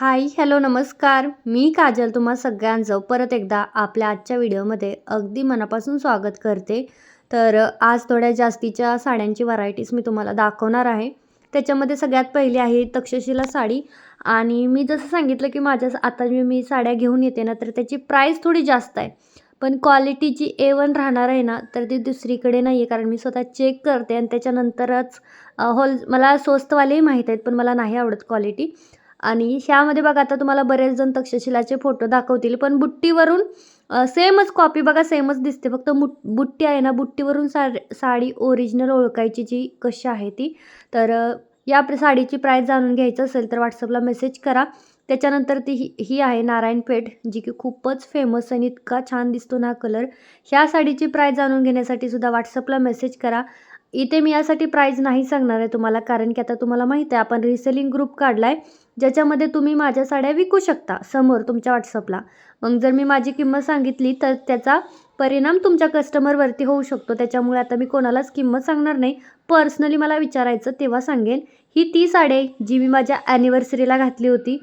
Hi hello नमस्कार. मी काजल तुम्हा सगळ्यांचं परत एकदा आपल्या आजच्या व्हिडिओमध्ये अगदी मनापासून स्वागत करते. तर आज थोड्या जास्तीच्या साड्यांची व्हरायटीज मी तुम्हाला दाखवणार आहे. त्याच्यामध्ये सगळ्यात पहिली आहे तक्षशिला साडी. आणि मी जसं सांगितलं की माझ्या आता मी मी साड्या घेऊन येते ना तर त्याची प्राईस थोडी जास्त आहे. पण क्वालिटी जी ए वन राहणार आहे ना तर ती दुसरीकडे नाही आहे कारण मी स्वतः चेक करते आणि त्याच्यानंतरच होल मला स्वस्तवालेही माहीत आहेत पण मला नाही आवडत क्वालिटी आणि ह्यामध्ये बघा आता तुम्हाला बरेच जण तक्षशिलाचे फोटो दाखवतील पण बुट्टीवरून सेमच कॉपी बघा सेमच दिसते. फक्त मुट बुट्टी आहे ना बुट्टीवरून सा साडी ओरिजिनल ओळखायची जी कशी आहे ती. तर या साडीची प्राईस जाणून घ्यायचं असेल तर व्हॉट्सअपला मेसेज करा. त्याच्यानंतर ती ही ही आहे नारायणपेठ जी की खूपच फेमस आणि इतका छान दिसतो ना कलर ह्या साडीची प्राईस जाणून घेण्यासाठी सुद्धा व्हॉट्सअपला मेसेज करा. इथे मी यासाठी प्राईज नाही सांगणार आहे तुम्हाला कारण की आता तुम्हाला माहिती आहे आपण रिसेलिंग ग्रुप काढला आहे ज्याच्यामध्ये तुम्ही माझ्या साड्या विकू शकता समोर तुमच्या व्हॉट्सअपला मग जर मी माझी किंमत सांगितली तर त्याचा परिणाम तुमच्या कस्टमरवरती होऊ शकतो. त्याच्यामुळे आता मी कोणालाच किंमत सांगणार नाही. पर्सनली मला विचारायचं तेव्हा सांगेन ही ती साडी जी मी माझ्या ॲनिव्हर्सरीला घातली होती.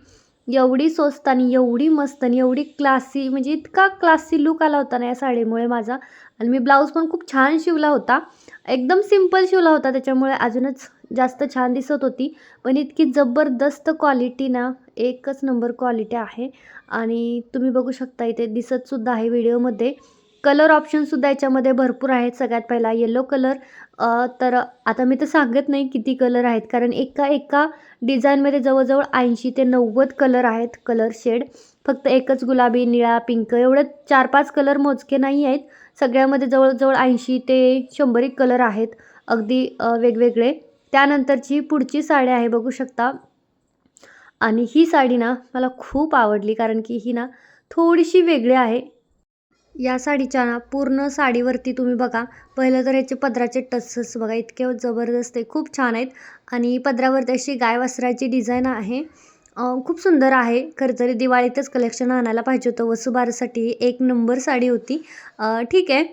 एवढी स्वस्त आणि एवढी मस्त आणि एवढी क्लासी म्हणजे इतका क्लासी लुक आला होता ना या साडीमुळे माझा. आणि मी ब्लाऊज पण खूप छान शिवला होता. एकदम सिंपल शिवला होता त्याच्यामुळे अजूनच जास्त छान दिसत होती. पण इतकी जबरदस्त क्वालिटी ना एकच नंबर क्वालिटी आहे. आणि तुम्ही बघू शकता इथे दिसतसुद्धा आहे व्हिडिओमध्ये कलर ऑप्शनसुद्धा याच्यामध्ये भरपूर आहेत. सगळ्यात पहिला येलो कलर तर आता मी तर सांगत नाही किती कलर आहेत. कारण एका एका डिझाईनमध्ये जवळजवळ ऐंशी ते नव्वद कलर आहेत कलर शेड फक्त एकच गुलाबी निळा पिंक एवढे चार पाच कलर मोजके नाही आहेत. सगळ्यामध्ये जवळजवळ ऐंशी ते शंभर एक कलर आहेत. अगदी वेगवेगळे. त्यानंतरची पुढची साडी आहे बघू शकता. आणि ही साडी ना मला खूप आवडली. कारण की ही ना थोडीशी वेगळी आहे. या साडीच्या ना पूर्ण साडीवरती तुम्ही बघा. पहिलं तर याचे पदराचे टस्सस बघा इतके जबरदस्त आहे खूप छान आहेत. आणि पदरावरती अशी गाय वस्त्राची डिझाईन आहे. खूप सुंदर आहे. खरं तरी दिवाळीतच कलेक्शन आणायला पाहिजे होतं. वसुबारसाठी एक नंबर साडी होती. ठीक आहे.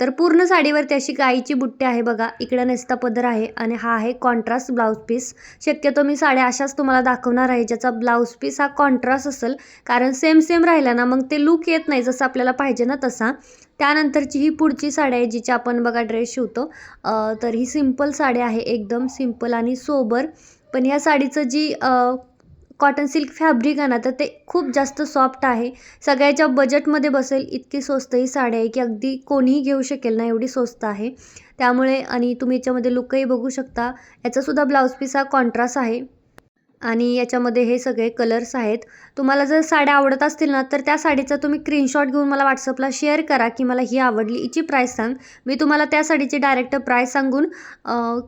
तर पूर्ण साडीवरती अशी गाईची बुट्टी आहे बघा. इकडं नेसता पदर आहे आणि हा आहे कॉन्ट्रास्ट ब्लाऊज पीस शक्यतो मी साड्या अशाच तुम्हाला दाखवणार आहे ज्याचा ब्लाऊज पीस हा कॉन्ट्रास्ट असेल. कारण सेम सेम राहिला ना मग ते लूक येत नाही जसं आपल्याला पाहिजे ना तसा. त्यानंतरची ही पुढची साडी आहे जिची आपण बघा ड्रेस शिवतो. तर ही सिंपल साडी आहे एकदम सिंपल आणि सोबर पण ह्या साडीचं जी कॉटन सिल्क फॅब्रिक आहे ना तर ते खूप जास्त सॉफ्ट आहे. सगळ्याच्या बजेटमध्ये बसेल इतकी स्वस्त ही साडी आहे की अगदी कोणीही घेऊ शकेल ना एवढी स्वस्त आहे. त्यामुळे आणि तुम्ही याच्यामध्ये लुकही बघू शकता. याचासुद्धा ब्लाऊज पीस हा कॉन्ट्रास्ट आहे. आणि याच्यामध्ये हे सगळे कलर्स आहेत. तुम्हाला जर साड्या आवडत असतील ना तर त्या साडीचा तुम्ही स्क्रीनशॉट घेऊन मला व्हॉट्सअपला शेअर करा की मला ही आवडली. हिची प्राईस सांग. मी तुम्हाला त्या साडीची डायरेक्ट प्राईस सांगून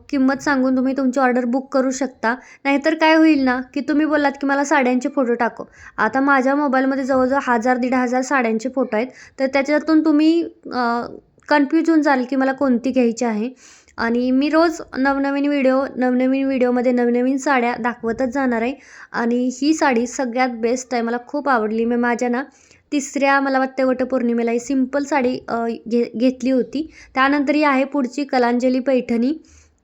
किंमत सांगून तुम्ही तुमची ऑर्डर बुक करू शकता. नाहीतर काय होईल ना की तुम्ही बोलात की मला साड्यांचे फोटो टाको. आता माझ्या मोबाईलमध्ये जवळजवळ हजार दीड हजार साड्यांचे फोटो आहेत. तर त्याच्यातून तुम्ही कन्फ्यूज होऊन जाल की मला कोणती घ्यायची आहे. आणि मी रोज नवनवीन व्हिडिओ नवनवीन व्हिडिओमध्ये नवनवीन साड्या दाखवतच जाणार आहे. आणि ही साडी सगळ्यात बेस्ट आहे मला खूप आवडली. मी माझ्या ना तिसऱ्या मला वाटतं वटपौर्णिमेला ही सिंपल साडी घे घेतली होती. त्यानंतर ही आहे पुढची कलांजली पैठणी.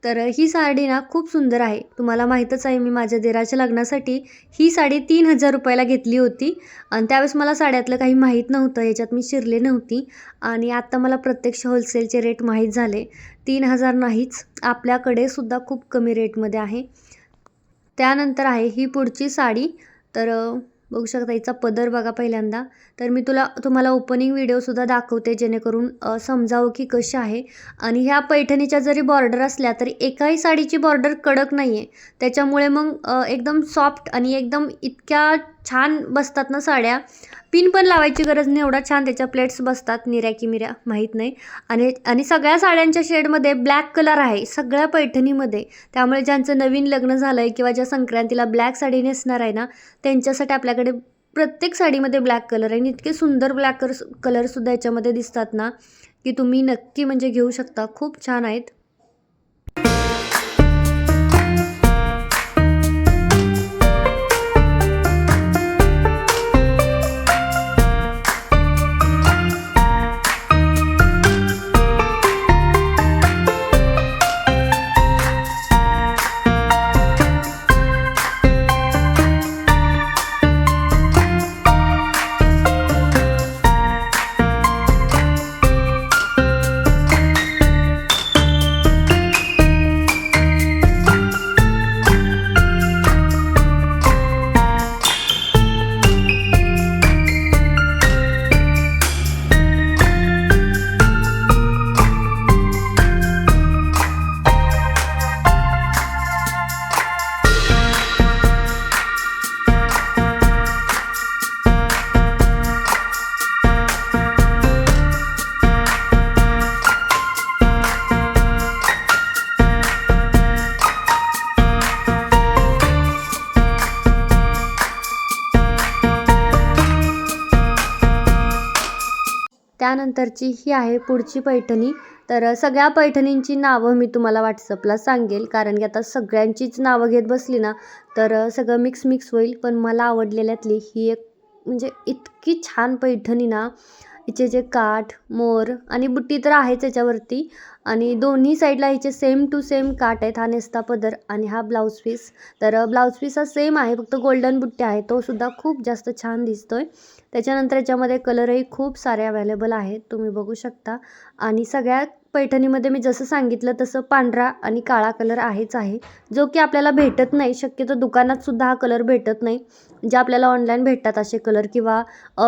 तर ही साडी ना खूप सुंदर आहे. तुम्हाला माहीतच आहे मी माझ्या देराच्या लग्नासाठी ही साडी तीन हजार रुपयाला घेतली होती. आणि त्यावेळेस मला साड्यातलं काही माहीत नव्हतं याच्यात मी शिरले नव्हती. आणि आत्ता मला प्रत्यक्ष होलसेलचे रेट माहीत झाले. तीन हजार नाहीच आपल्याकडे सुद्धा खूप कमी रेटमध्ये आहे. त्यानंतर आहे ही पुढची साडी. तर बघू शकता हिचा पदर बघा पहिल्यांदा. तर मी तुला तुम्हाला ओपनिंग व्हिडिओसुद्धा दाखवते जेणेकरून समजावं की कशी आहे. आणि ह्या पैठणीच्या जरी बॉर्डर असल्या तरी एकाही साडीची बॉर्डर कडक नाही आहे त्याच्यामुळे मग एकदम सॉफ्ट आणि एकदम इतक्या छान बसतात ना साड्या. पिन पण लावायची गरज नाही एवढा छान त्याच्या प्लेट्स बसतात निऱ्या की मिऱ्या माहीत नाही. आणि आणि सगळ्या साड्यांच्या शेडमध्ये ब्लॅक कलर आहे सगळ्या पैठणीमध्ये. त्यामुळे ज्यांचं नवीन लग्न झालं आहे किंवा ज्या संक्रांतीला ब्लॅक साडी नेसणार आहे ना त्यांच्यासाठी आपल्याकडे प्रत्येक साडीमध्ये ब्लॅक कलर आहे. आणि इतके सुंदर ब्लॅक कलर कलरसुद्धा याच्यामध्ये दिसतात ना की तुम्ही नक्की म्हणजे घेऊ शकता. खूप छान आहेत. त्यानंतरची ही आहे पुढची पैठणी. तर सगळ्या पैठणींची नावं मी तुम्हाला व्हॉट्सअपला सांगेल कारण की आता सगळ्यांचीच नावं घेत बसली ना तर सगळं मिक्स मिक्स होईल. पण मला आवडलेल्यातली ही एक म्हणजे इतकी छान पैठणी ना हिचे जे काठ मोर आणि बुट्टी तर आहेच याच्यावरती. आणि दोन्ही साईडला हिचे सेम टू सेम काठ आहेत. हा नेस्ता पदर आणि हा ब्लाऊज पीस तर ब्लाऊज पीस हा सेम आहे. फक्त गोल्डन बुट्टी आहे. तो सुद्धा खूप जास्त छान दिसतो आहे त्याच्यानंतर याच्यामध्ये कलरही खूप सारे अवेलेबल आहेत. तुम्ही बघू शकता. आणि सगळ्या पैठणीमध्ये मी जसं सांगितलं तसं पांढरा आणि काळा कलर आहेच आहे. जो की आपल्याला भेटत नाही. शक्यतो दुकानात सुद्धा हा कलर भेटत नाही. जे आपल्याला ऑनलाईन भेटतात असे कलर किंवा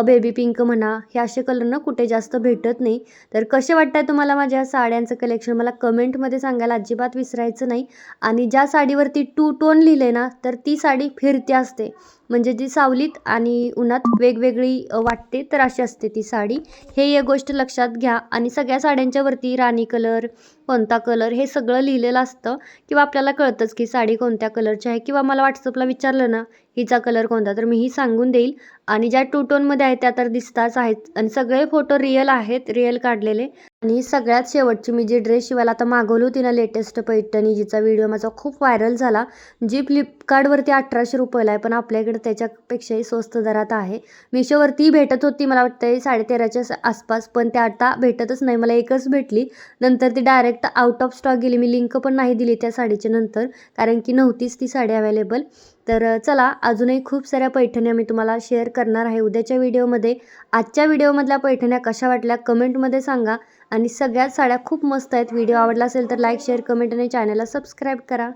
बेबी पिंक म्हणा हे असे कलर ना कुठे जास्त भेटत नाही. तर कसे वाटत आहे तुम्हाला माझ्या साड्यांचं कलेक्शन मला कमेंटमध्ये सांगायला अजिबात विसरायचं नाही. आणि ज्या साडीवरती टू टोन लिहिले ना तर ती साडी फिरती असते. म्हणजे जी सावलीत आणि उन्हात वेगवेगळी वाटते तर अशी असते ती साडी. हे एक गोष्ट लक्षात घ्या. आणि सगळ्या साड्यांच्यावरती राणी कलर कोणता कलर हे सगळं लिहिलेलं असतं. किंवा आपल्याला कळतंच की साडी कोणत्या कलरची आहे. किंवा मला व्हॉट्सअपला विचारलं ना हिचा कलर कोणता? तर मी ही सांगून देईल. आणि ज्या टू टोनमध्ये आहेत त्या तर दिसताच आहेत. आणि सगळे फोटो रिअल आहेत रिअल काढलेले. आणि सगळ्यात शेवटची मी जी ड्रेस शिवायला आता मागवली होती ना लेटेस्ट पैठणी जिचा व्हिडिओ माझा खूप व्हायरल झाला. जी फ्लिपकार्टवरती अठराशे रुपयाला आहे पण आपल्याकडे त्याच्यापेक्षाही स्वस्त दरात आहे. मिशोवरती भेटत होती मला वाटतं साडेतेराच्या आसपास पण त्या आता भेटतच नाही. मला एकच भेटली. नंतर ती डायरेक्ट आउट ऑफ स्टॉक गेली. मी लिंक पण नाही दिली त्या साडीच्या नंतर कारण की नव्हतीच ती साडी अवेलेबल तर चला अजूनही खूप साऱ्या पैठण्या मी तुम्हाला शेअर कर करणार आहे. उद्याच्या व्हिडिओमध्ये आजच्या व्हिडिओमधल्या पैठण्या कशा वाटल्या कमेंटमध्ये सांगा. आणि सगळ्यात साड्या खूप मस्त आहेत. व्हिडिओ आवडला असेल तर लाईक शेअर कमेंट आणि चॅनलला सबस्क्राईब करा.